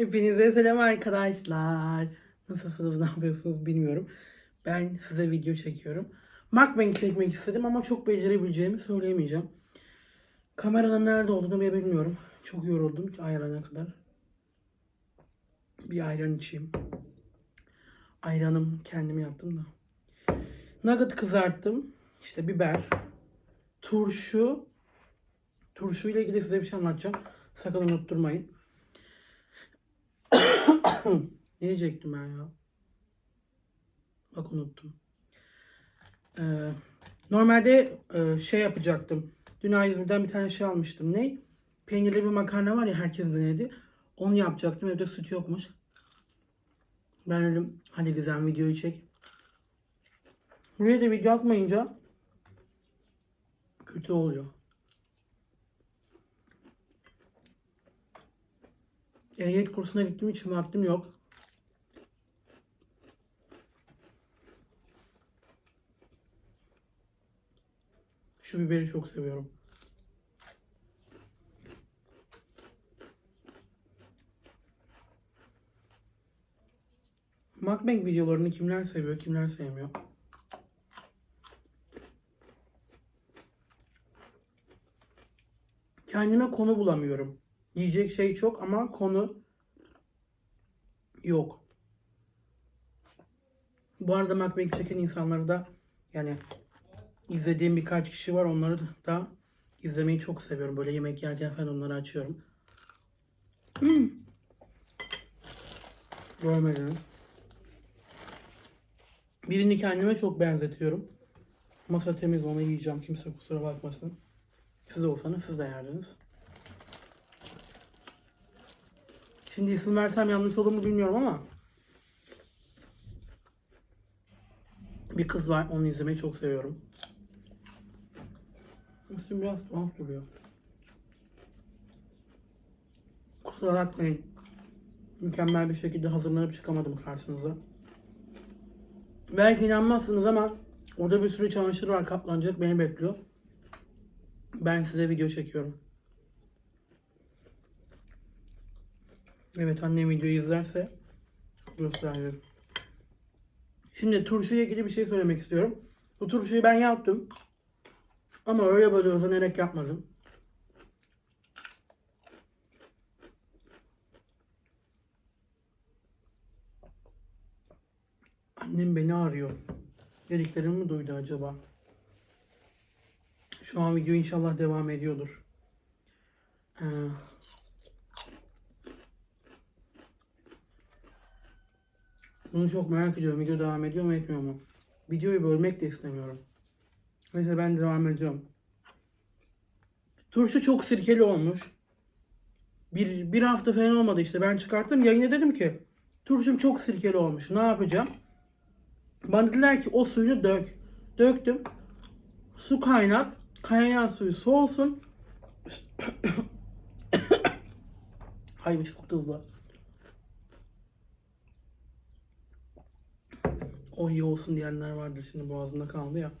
Hepinize selam arkadaşlar. Nasılsınız, ne yapıyorsunuz bilmiyorum. Ben size video çekiyorum. Mukbang çekmek istedim ama çok becerebileceğimi söyleyemeyeceğim. Kameranın nerede olduğunu bile bilmiyorum. Çok yoruldum ayran'a kadar. Bir ayran içeyim. Ayranım kendimi yaptım da. Nugget kızarttım. İşte biber, turşu. Turşuyla ilgili size bir şey anlatacağım. Sakın unutturmayın. Ne diyecektim ben ya? Bak unuttum. Ee, normalde e, şey yapacaktım. Dün A101'den bir tane şey almıştım. Ne? Peynirli bir makarna var ya herkes denedi. Onu yapacaktım. Evde süt yokmuş. Ben dedim hadi güzel videoyu çek. Buraya da video atmayınca kötü oluyor. Ehliyet kursuna gittiğim için vaktim yok. Şu biberi çok seviyorum. Mukbang videolarını kimler seviyor, kimler sevmiyor? Kendime konu bulamıyorum. Yiyecek şey çok ama konu yok. Bu arada mukbang çeken insanları da yani izlediğim birkaç kişi var. Onları da izlemeyi çok seviyorum. Böyle yemek yerken falan onları açıyorum. Hmm. Görmedim. Birini kendime çok benzetiyorum. Masa temiz onu yiyeceğim. Kimse kusura bakmasın. Siz olsanız siz de yerdiniz. Şimdi isim versem yanlış olur mu bilmiyorum ama bir kız var onu izlemeyi çok seviyorum. İsim biraz tuhaf duruyor. Kusura bakmayın. Mükemmel bir şekilde hazırlanıp çıkamadım karşınıza. Belki inanmazsınız ama orada bir sürü çamaşır var katlanacak beni bekliyor. Ben size video çekiyorum. Evet annem videoyu izlerse gösteririm. Şimdi turşuya ilgili bir şey söylemek istiyorum. Bu turşuyu ben yaptım. Ama öyle böyle özenerek yapmadım. Annem beni arıyor. Dediklerimi mi duydu acaba? Şu an video inşallah devam ediyordur. Ee, bunu çok merak ediyorum. Video devam ediyor mu etmiyor mu? Videoyu bölmek de istemiyorum. Neyse ben devam ediyorum. Turşu çok sirkeli olmuş. Bir, bir hafta falan olmadı işte. Ben çıkarttım. Yayına dedim ki turşum çok sirkeli olmuş. Ne yapacağım? Bana dediler ki o suyunu dök. Döktüm. Su kaynat. Kaynayan suyu soğusun. Ay bu çok hızlı. İyi olsun diyenler vardır şimdi boğazımda kaldı ya.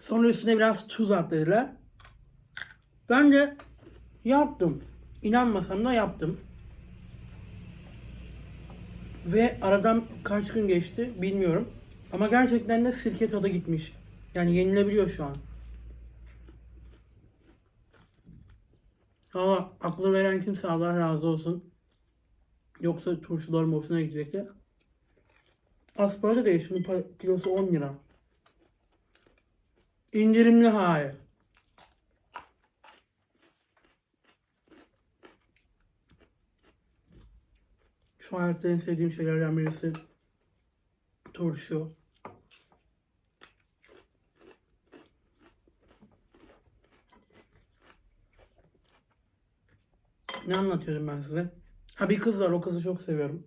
Sonra üstüne biraz tuz at dediler. Ben de yaptım. İnanmasam da yaptım. Ve aradan kaç gün geçti bilmiyorum. Ama gerçekten de sirke tadı gitmiş. Yani yenilebiliyor şu an. Ama aklı veren kimse Allah razı olsun. Yoksa turşular boşuna gidecekti. Asparaga değil. Şunun kilosu 10 lira. İndirimli hali. Şu hayatta en sevdiğim şeylerden birisi turşu. Ne anlatıyorum ben size? Ha bir kız var. O kızı çok seviyorum.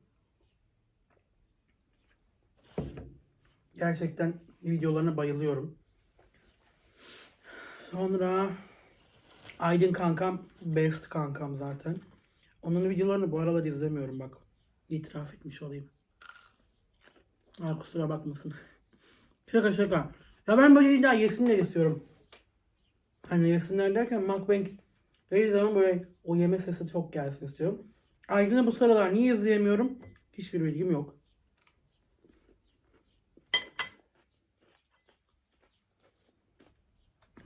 Gerçekten videolarına bayılıyorum. Sonra Aydın kankam best kankam zaten. Onun videolarını bu aralar izlemiyorum bak. İtiraf etmiş olayım. Ha, kusura bakmasın. şaka şaka. Ya ben böyle illa yesinler istiyorum. Hani yesinler derken mukbang Her zaman böyle o yeme sesi çok gelsin istiyorum. Aydın'ı bu sıralar niye izleyemiyorum? Hiçbir bilgim yok.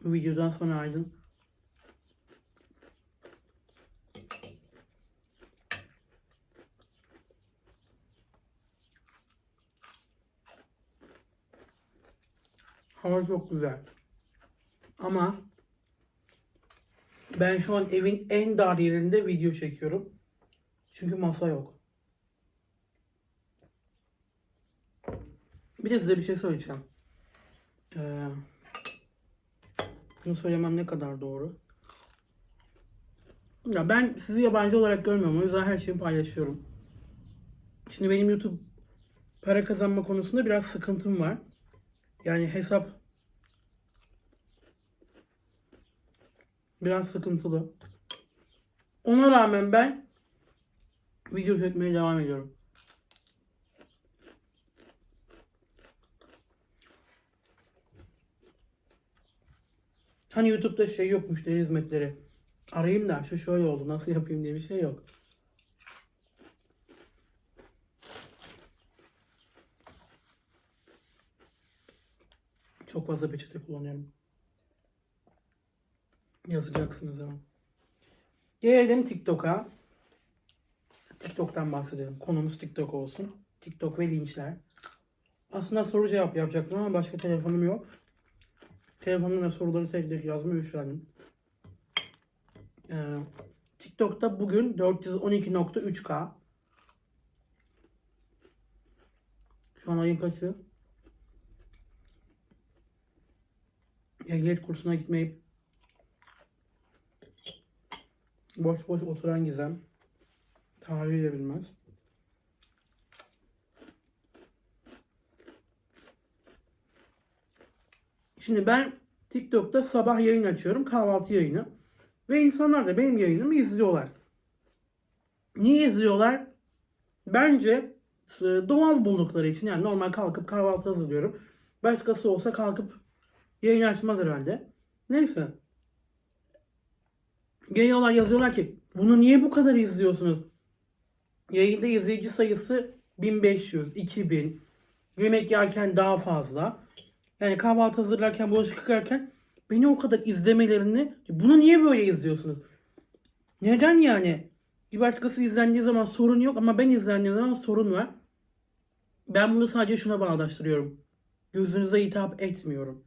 Bu videodan sonra Aydın Hava çok güzel. Ama ben şu an evin en dar yerinde video çekiyorum. Çünkü masa yok. Bir de size bir şey söyleyeceğim. Ee, bunu söylemem ne kadar doğru. Ya ben sizi yabancı olarak görmüyorum. O yüzden her şeyi paylaşıyorum. Şimdi benim YouTube para kazanma konusunda biraz sıkıntım var. Yani hesap biraz sıkıntılı. Ona rağmen ben video çekmeye devam ediyorum. Hani YouTube'da şey yok müşteri hizmetleri. Arayayım da şu şöyle oldu nasıl yapayım diye bir şey yok. Çok fazla peçete kullanıyorum. Yazacaksınız ama. Gelelim TikTok'a. TikTok'tan bahsedelim. Konumuz TikTok olsun. TikTok ve linçler. Aslında soru cevap yapacaktım ama başka telefonum yok. Telefonumda soruları tek tek yazmaya üşendim. Ee, TikTok'ta bugün 412.3K. Şu an ayın kaçı? Ehliyet kursuna gitmeyip boş boş oturan Gizem tarihi de bilmez. Şimdi ben TikTok'ta sabah yayın açıyorum, kahvaltı yayını. Ve insanlar da benim yayınımı izliyorlar. Niye izliyorlar? Bence e, doğal buldukları için yani normal kalkıp kahvaltı hazırlıyorum. Başkası olsa kalkıp yayın açmaz herhalde. Neyse. Geliyorlar yazıyorlar ki bunu niye bu kadar izliyorsunuz? Yayında izleyici sayısı 1500, 2000. Yemek yerken daha fazla. Yani kahvaltı hazırlarken, bulaşık yıkarken beni o kadar izlemelerini bunu niye böyle izliyorsunuz? Neden yani? Bir başkası izlendiği zaman sorun yok ama ben izlendiğim zaman sorun var. Ben bunu sadece şuna bağdaştırıyorum. Gözünüze hitap etmiyorum.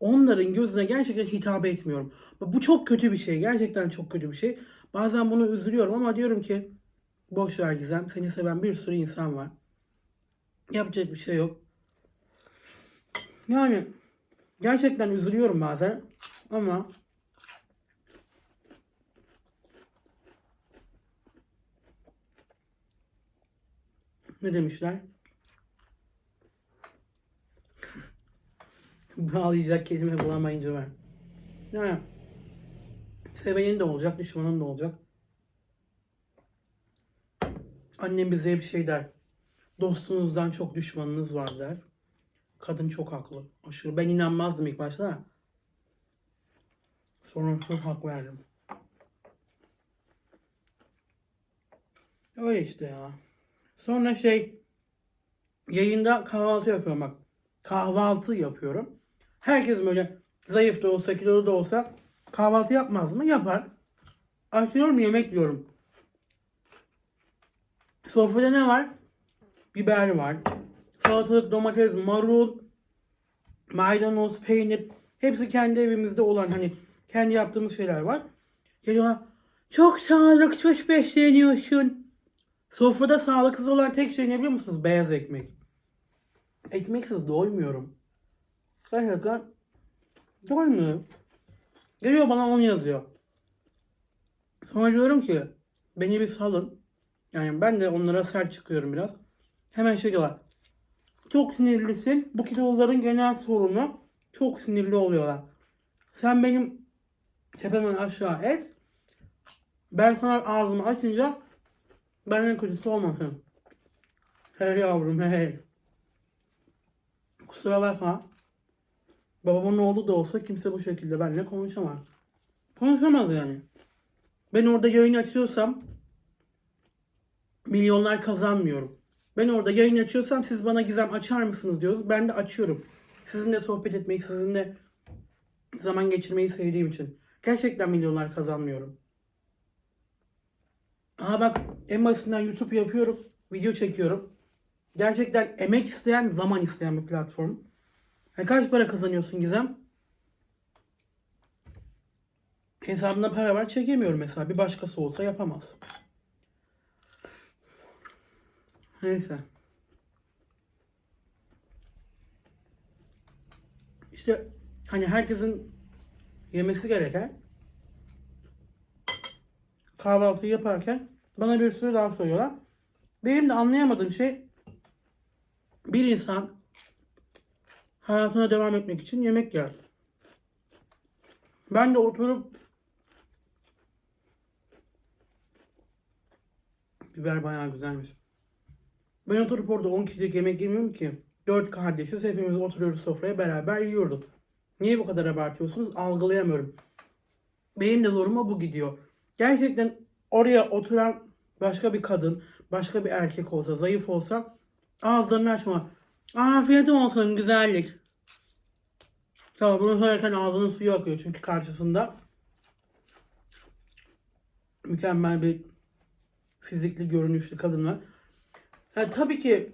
Onların gözüne gerçekten hitap etmiyorum. Bu çok kötü bir şey. Gerçekten çok kötü bir şey. Bazen bunu üzülüyorum ama diyorum ki boş ver Gizem. Seni seven bir sürü insan var. Yapacak bir şey yok. Yani gerçekten üzülüyorum bazen ama ne demişler? Bağlayacak kelime bulamayınca ben. Yani sevenin de olacak, düşmanın da olacak. Annem bize bir şey der. Dostunuzdan çok düşmanınız var der. Kadın çok haklı. Aşırı. Ben inanmazdım ilk başta. Sonra çok hak verdim. Öyle işte ya. Sonra şey yayında kahvaltı yapıyorum bak. Kahvaltı yapıyorum. Herkes böyle zayıf da olsa kilolu da olsa kahvaltı yapmaz mı? Yapar. Açıyorum yemek yiyorum. Sofrada ne var? Biber var. Salatalık, domates, marul, maydanoz, peynir. Hepsi kendi evimizde olan hani kendi yaptığımız şeyler var. Geliyorlar. Çok sağlıklı besleniyorsun. Sofrada sağlıksız olan tek şey ne biliyor musunuz? Beyaz ekmek. Ekmeksiz doymuyorum. Gerçekten doymuyorum. Geliyor bana onu yazıyor. Sonra diyorum ki beni bir salın. Yani ben de onlara sert çıkıyorum biraz. Hemen şey diyorlar. Çok sinirlisin. Bu kiloların genel sorunu çok sinirli oluyorlar. Sen benim tepemden aşağı et. Ben sana ağzımı açınca benden kötüsü olmasın. Hey yavrum hey. Kusura bakma. Babamın oğlu da olsa kimse bu şekilde benimle konuşamaz. Konuşamaz yani. Ben orada yayın açıyorsam milyonlar kazanmıyorum. Ben orada yayın açıyorsam siz bana gizem açar mısınız diyoruz. Ben de açıyorum. Sizinle sohbet etmeyi, sizinle zaman geçirmeyi sevdiğim için. Gerçekten milyonlar kazanmıyorum. Aha bak en basitinden YouTube yapıyorum. Video çekiyorum. Gerçekten emek isteyen, zaman isteyen bir platform. Ha, kaç para kazanıyorsun Gizem? Hesabımda para var çekemiyorum mesela. Bir başkası olsa yapamaz. Neyse. İşte hani herkesin yemesi gereken kahvaltı yaparken bana bir sürü laf söylüyorlar. Benim de anlayamadığım şey bir insan hayatına devam etmek için yemek yer. Ben de oturup biber bayağı güzelmiş. Ben oturup orada 10 kişilik yemek yemiyorum ki. 4 kardeşiz hepimiz oturuyoruz sofraya beraber yiyoruz. Niye bu kadar abartıyorsunuz algılayamıyorum. Benim de zoruma bu gidiyor. Gerçekten oraya oturan başka bir kadın, başka bir erkek olsa, zayıf olsa ağızlarını açma. Afiyet olsun güzellik. Tamam bunu söylerken ağzının suyu akıyor çünkü karşısında mükemmel bir fizikli görünüşlü kadın var. Ha, tabii ki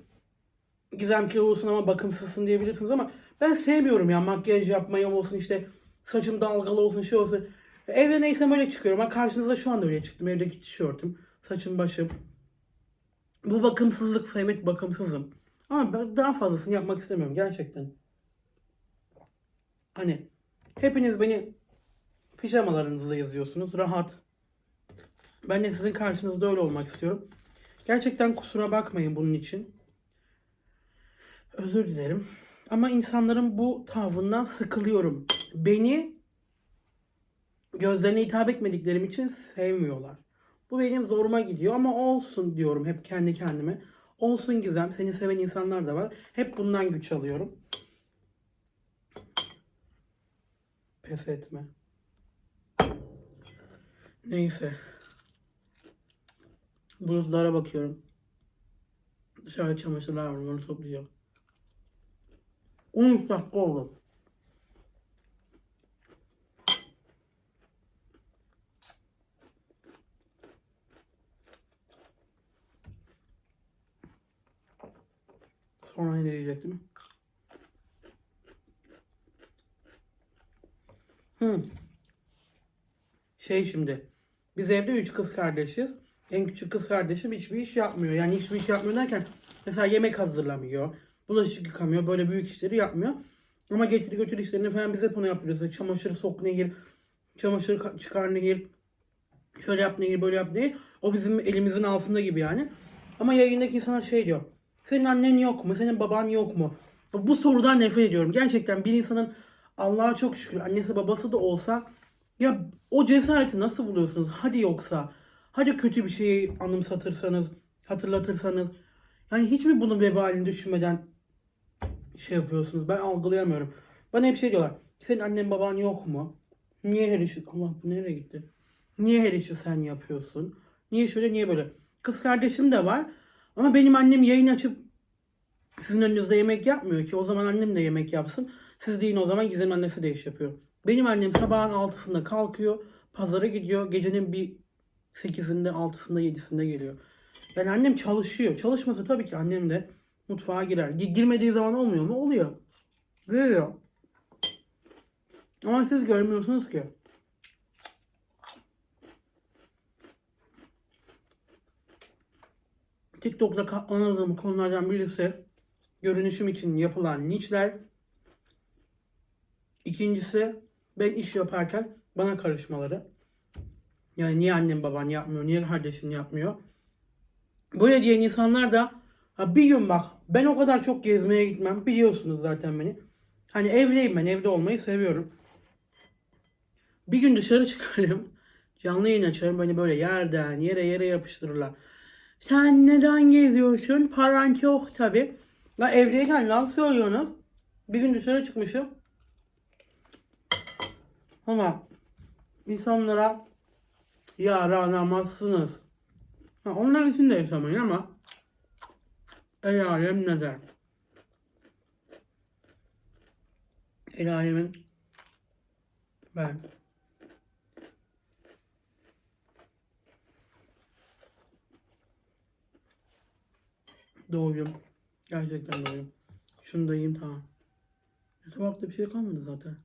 Gizem kilolusun ama bakımsızsın diyebilirsiniz ama ben sevmiyorum ya makyaj yapmayı olsun işte saçım dalgalı olsun şey olsun. Evde neyse böyle çıkıyorum. Ben karşınızda şu anda öyle çıktım. Evdeki tişörtüm, saçım başım. Bu bakımsızlık evet bakımsızım. Ama ben daha fazlasını yapmak istemiyorum gerçekten. Hani hepiniz beni pijamalarınızla yazıyorsunuz. Rahat. Ben de sizin karşınızda öyle olmak istiyorum. Gerçekten kusura bakmayın bunun için. Özür dilerim. Ama insanların bu tavrından sıkılıyorum. Beni gözlerine hitap etmediklerim için sevmiyorlar. Bu benim zoruma gidiyor ama olsun diyorum hep kendi kendime. Olsun Gizem, seni seven insanlar da var. Hep bundan güç alıyorum. Pes etme. Neyse. Bulutlara bakıyorum. Dışarıda çamaşırlar var, onları toplayacağım. 13 dakika oldu. Sonra ne diyecektim? Hı. Şey şimdi. Biz evde üç kız kardeşiz. En küçük kız kardeşim hiçbir iş yapmıyor. Yani hiçbir iş yapmıyor derken mesela yemek hazırlamıyor. Bulaşık yıkamıyor. Böyle büyük işleri yapmıyor. Ama getir götür işlerini falan biz hep onu yapıyoruz. Çamaşır sok nehir. Çamaşır ka- çıkar nehir. Şöyle yap nehir böyle yap nehir. O bizim elimizin altında gibi yani. Ama yayındaki insanlar şey diyor. Senin annen yok mu? Senin baban yok mu? Bu sorudan nefret ediyorum. Gerçekten bir insanın Allah'a çok şükür annesi babası da olsa ya o cesareti nasıl buluyorsunuz? Hadi yoksa hadi kötü bir şeyi anımsatırsanız, hatırlatırsanız yani hiç mi bunun vebalini düşünmeden şey yapıyorsunuz? Ben algılayamıyorum. Bana hep şey diyorlar. Senin annen baban yok mu? Niye her işi... Allah bu nereye gitti? Niye her işi sen yapıyorsun? Niye şöyle niye böyle? Kız kardeşim de var. Ama benim annem yayın açıp sizin önünüzde yemek yapmıyor ki. O zaman annem de yemek yapsın. Siz deyin o zaman Gizem'in annesi de iş yapıyor. Benim annem sabahın altısında kalkıyor. Pazara gidiyor. Gecenin bir 8'inde, 6'sında, 7'sinde geliyor. Yani annem çalışıyor. Çalışmasa tabii ki annem de mutfağa girer. Gi- Girmediği zaman olmuyor mu? Oluyor. Geliyor. Ama siz görmüyorsunuz ki. TikTok'ta katlanırdığım konulardan birisi görünüşüm için yapılan linçler. İkincisi ben iş yaparken bana karışmaları. Yani niye annem baban yapmıyor, niye kardeşin yapmıyor. Böyle diyen insanlar da ha bir gün bak ben o kadar çok gezmeye gitmem. Biliyorsunuz zaten beni. Hani evdeyim ben evde olmayı seviyorum. Bir gün dışarı çıkarım. Canlı yayın açarım beni böyle yerden yere yere yapıştırırlar. Sen neden geziyorsun? Paran çok tabi. La evdeyken laf söylüyorsunuz. Bir gün dışarı çıkmışım. Ama insanlara yaranamazsınız. Ha, onlar için de yaşamayın ama el alem ne der? El alemin ben Doğuyum. Gerçekten doğuyum. Şunu da yiyeyim tamam. Tabakta bir şey kalmadı zaten.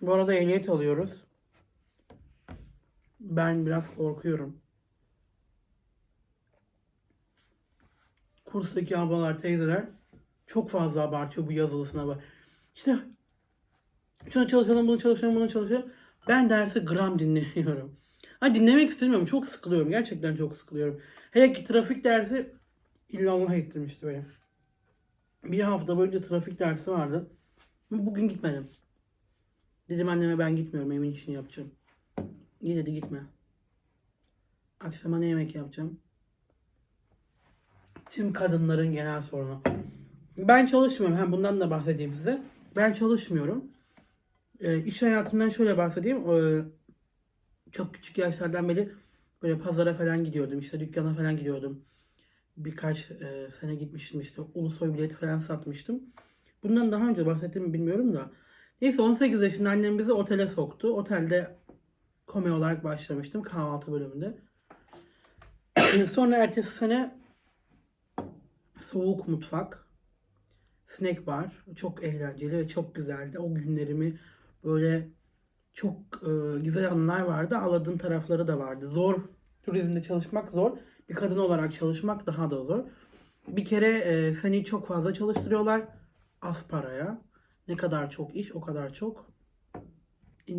Bu arada ehliyet alıyoruz. Ben biraz korkuyorum. Kurstaki ablalar, teyzeler çok fazla abartıyor bu yazılı sınavı. İşte şuna çalışalım, bunu çalışalım, bunu çalışalım. Ben dersi gram dinliyorum. Ha dinlemek istemiyorum. Çok sıkılıyorum. Gerçekten çok sıkılıyorum. Hele ki trafik dersi illallah ettirmişti beni. Bir hafta boyunca trafik dersi vardı. Bugün gitmedim. Dedim anneme ben gitmiyorum. Evin işini yapacağım. İyi dedi gitme. Akşama ne yemek yapacağım? Tüm kadınların genel sorunu. Ben çalışmıyorum. Hem bundan da bahsedeyim size. Ben çalışmıyorum. E, iş hayatımdan şöyle bahsedeyim. E, çok küçük yaşlardan beri böyle pazara falan gidiyordum. İşte dükkana falan gidiyordum. Birkaç e, sene gitmiştim işte. Ulusoy bileti falan satmıştım. Bundan daha önce bahsettim mi bilmiyorum da. Neyse 18 yaşında annem bizi otele soktu. Otelde komedi olarak başlamıştım kahvaltı bölümünde. Sonra ertesi sene soğuk mutfak, snack bar çok eğlenceli ve çok güzeldi. O günlerimi böyle çok e, güzel anılar vardı. Ağladığım tarafları da vardı. Zor. Turizmde çalışmak zor. Bir kadın olarak çalışmak daha da zor. Bir kere e, seni çok fazla çalıştırıyorlar. Az paraya. Ne kadar çok iş o kadar çok.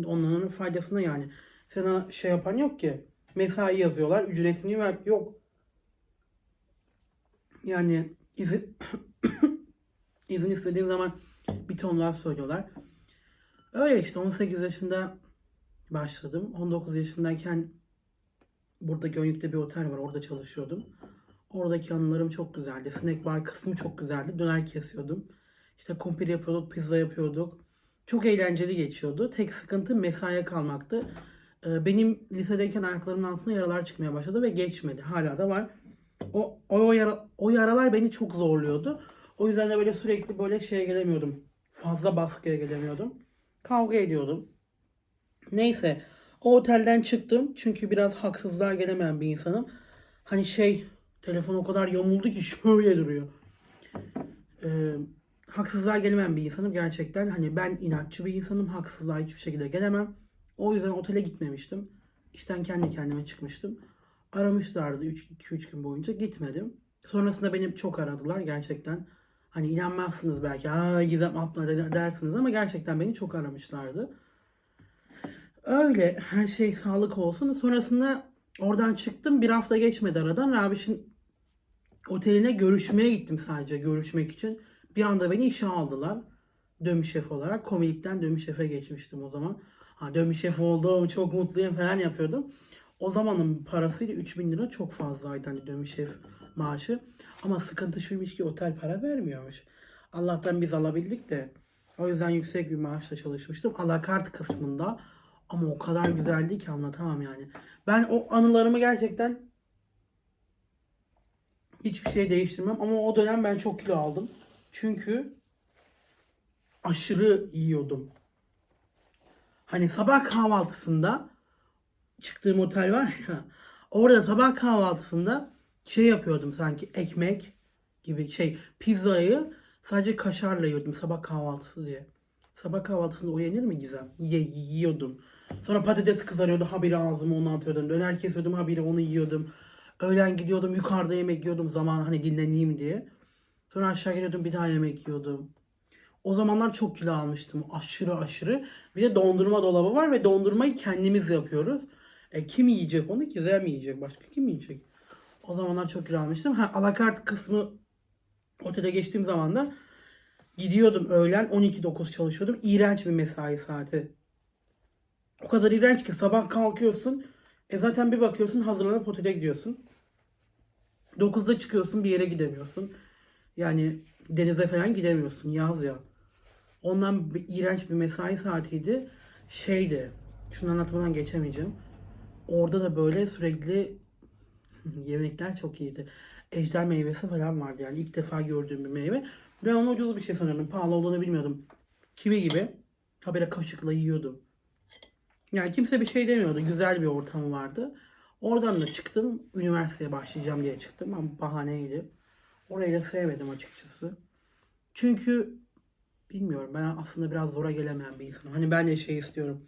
Onların faydasına yani. Sana şey yapan yok ki. Mesai yazıyorlar. Ücretini ver. Yok. Yani izin, izin istediğim zaman bir ton laf söylüyorlar. Öyle işte 18 yaşında başladım. 19 yaşındayken burada Gönlük'te bir otel var. Orada çalışıyordum. Oradaki anılarım çok güzeldi. Snack bar kısmı çok güzeldi. Döner kesiyordum. İşte kumpir yapıyorduk, pizza yapıyorduk. Çok eğlenceli geçiyordu. Tek sıkıntı mesaiye kalmaktı. Ee, Benim lisedeyken ayaklarımın altında yaralar çıkmaya başladı ve geçmedi. Hala da var. O, o, yara, o yaralar beni çok zorluyordu. O yüzden de böyle sürekli böyle şeye gelemiyordum. Fazla baskıya gelemiyordum. Kavga ediyordum. Neyse. O otelden çıktım. Çünkü biraz haksızlığa gelemeyen bir insanım. Hani şey telefon o kadar yamuldu ki şöyle duruyor. Ee, haksızlığa gelemeyen bir insanım gerçekten. Hani ben inatçı bir insanım. Haksızlığa hiçbir şekilde gelemem. O yüzden otele gitmemiştim. İşten kendi kendime çıkmıştım. Aramışlardı 2-3 gün boyunca gitmedim. Sonrasında beni çok aradılar gerçekten. Hani inanmazsınız belki. Aa Gizem der- dersiniz ama gerçekten beni çok aramışlardı. Öyle her şey sağlık olsun. Sonrasında oradan çıktım. Bir hafta geçmedi aradan. Rabiş'in oteline görüşmeye gittim sadece görüşmek için. Bir anda beni işe aldılar. Dömü şef olarak. Komikten dömü şefe geçmiştim o zaman. Ha dömü şef oldum çok mutluyum falan yapıyordum. O zamanın parasıyla 3000 lira çok fazlaydı hani dömü şef maaşı. Ama sıkıntı şuymuş ki otel para vermiyormuş. Allah'tan biz alabildik de. O yüzden yüksek bir maaşla çalışmıştım. Alakart kısmında. Ama o kadar güzeldi ki anlatamam yani. Ben o anılarımı gerçekten hiçbir şey değiştirmem. Ama o dönem ben çok kilo aldım. Çünkü aşırı yiyordum. Hani sabah kahvaltısında çıktığım otel var ya. Orada sabah kahvaltısında şey yapıyordum sanki ekmek gibi şey pizzayı sadece kaşarla yiyordum sabah kahvaltısı diye. Sabah kahvaltısında o yenir mi Gizem? Ye, yiyordum. Sonra patates kızarıyordu habire ağzıma onu atıyordum. Döner kesiyordum habire onu yiyordum. Öğlen gidiyordum yukarıda yemek yiyordum zaman hani dinleneyim diye. Sonra aşağı geliyordum bir daha yemek yiyordum. O zamanlar çok kilo almıştım. Aşırı aşırı. Bir de dondurma dolabı var ve dondurmayı kendimiz yapıyoruz. E, kim yiyecek onu? Güzel mi yiyecek? Başka kim yiyecek? O zamanlar çok kilo almıştım. Ha, alakart kısmı otele geçtiğim zaman da gidiyordum öğlen 12-9 çalışıyordum. İğrenç bir mesai saati. O kadar iğrenç ki sabah kalkıyorsun. E zaten bir bakıyorsun hazırlanıp otele gidiyorsun. 9'da çıkıyorsun bir yere gidemiyorsun. Yani denize falan gidemiyorsun yaz ya. Ondan bir, iğrenç bir mesai saatiydi. Şeydi. Şunu anlatmadan geçemeyeceğim. Orada da böyle sürekli yemekler çok iyiydi. Ejder meyvesi falan vardı yani ilk defa gördüğüm bir meyve. Ben onu ucuz bir şey sanıyordum. Pahalı olduğunu bilmiyordum. Kivi gibi. Habire kaşıkla yiyordum. Yani kimse bir şey demiyordu. Güzel bir ortamı vardı. Oradan da çıktım. Üniversiteye başlayacağım diye çıktım ama bahaneydi. Orayı da sevmedim açıkçası. Çünkü bilmiyorum ben aslında biraz zora gelemeyen bir insanım. Hani ben de şey istiyorum.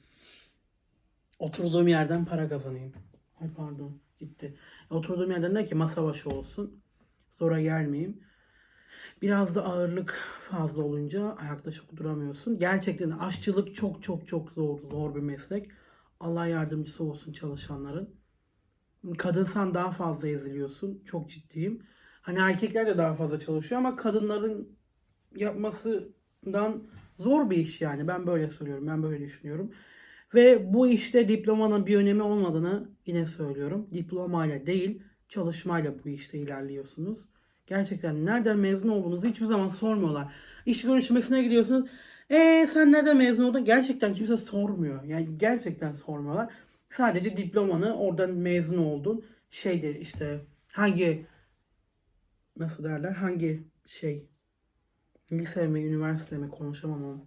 Oturduğum yerden para kazanayım. Ay pardon gitti. Oturduğum yerden de ki masa başı olsun. Zora gelmeyeyim. Biraz da ağırlık fazla olunca ayakta çok duramıyorsun. Gerçekten aşçılık çok çok çok zor, zor bir meslek. Allah yardımcısı olsun çalışanların. Kadınsan daha fazla eziliyorsun. Çok ciddiyim. Hani erkekler de daha fazla çalışıyor ama kadınların yapmasından zor bir iş yani. Ben böyle söylüyorum. Ben böyle düşünüyorum. Ve bu işte diplomanın bir önemi olmadığını yine söylüyorum. Diplomayla değil, çalışmayla bu işte ilerliyorsunuz. Gerçekten nereden mezun olduğunuzu hiçbir zaman sormuyorlar. İş görüşmesine gidiyorsunuz. Eee sen nereden mezun oldun? Gerçekten kimse sormuyor. Yani gerçekten sormuyorlar. Sadece diplomanı oradan mezun oldun. Şeyde işte hangi nasıl derler hangi şey lise mi üniversite mi konuşamam ama.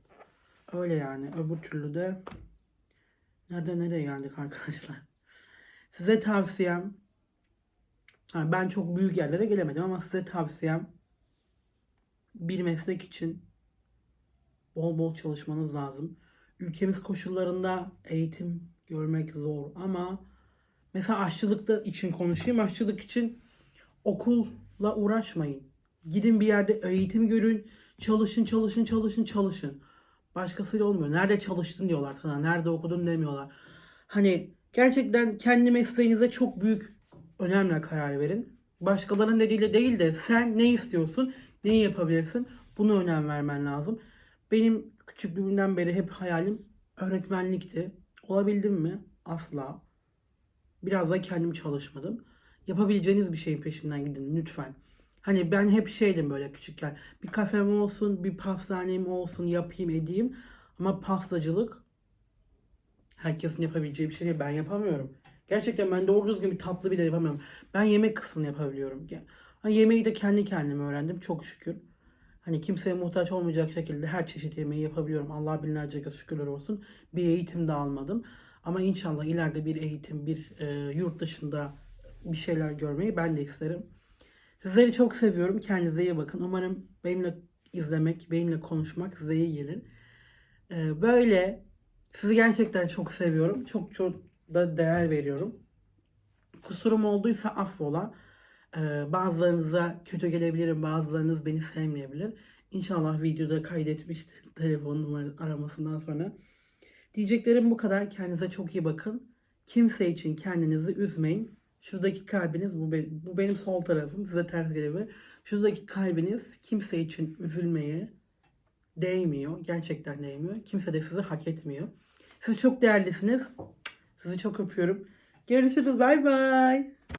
Öyle yani. Öbür türlü de nerede nereye geldik arkadaşlar. Size tavsiyem yani ben çok büyük yerlere gelemedim ama size tavsiyem bir meslek için bol bol çalışmanız lazım. Ülkemiz koşullarında eğitim görmek zor ama mesela aşçılıkta için konuşayım. Aşçılık için okulla uğraşmayın. Gidin bir yerde eğitim görün. Çalışın, çalışın, çalışın, çalışın. Başkasıyla olmuyor. Nerede çalıştın diyorlar sana. Nerede okudun demiyorlar. Hani gerçekten kendi mesleğinize çok büyük önemle karar verin. Başkalarının dediğiyle değil de sen ne istiyorsun, neyi yapabilirsin buna önem vermen lazım. Benim küçüklüğümden beri hep hayalim öğretmenlikti. Olabildim mi? Asla. Biraz da kendim çalışmadım. Yapabileceğiniz bir şeyin peşinden gidin lütfen. Hani ben hep şeydim böyle küçükken. Bir kafem olsun, bir pastanem olsun yapayım edeyim. Ama pastacılık herkesin yapabileceği bir şey. Ben yapamıyorum. Gerçekten ben doğru düzgün bir tatlı bile yapamıyorum. Ben yemek kısmını yapabiliyorum. Yani yemeği de kendi kendime öğrendim çok şükür. Hani kimseye muhtaç olmayacak şekilde her çeşit yemeği yapabiliyorum. Allah binlerce kez şükürler olsun. Bir eğitim de almadım. Ama inşallah ileride bir eğitim, bir e, yurt dışında bir şeyler görmeyi ben de isterim. Sizleri çok seviyorum. Kendinize iyi bakın. Umarım benimle izlemek, benimle konuşmak size iyi gelir. E, böyle sizi gerçekten çok seviyorum. Çok çok da değer veriyorum. Kusurum olduysa affola. Ee, bazılarınıza kötü gelebilirim, bazılarınız beni sevmeyebilir. İnşallah videoda kaydetmiştir telefon numarası aramasından sonra. Diyeceklerim bu kadar. Kendinize çok iyi bakın. Kimse için kendinizi üzmeyin. Şuradaki kalbiniz, bu, be- bu benim sol tarafım, size ters gelebilir. Şuradaki kalbiniz kimse için üzülmeye değmiyor. Gerçekten değmiyor. Kimse de sizi hak etmiyor. Siz çok değerlisiniz. Sizi çok öpüyorum. Görüşürüz. Bay bay.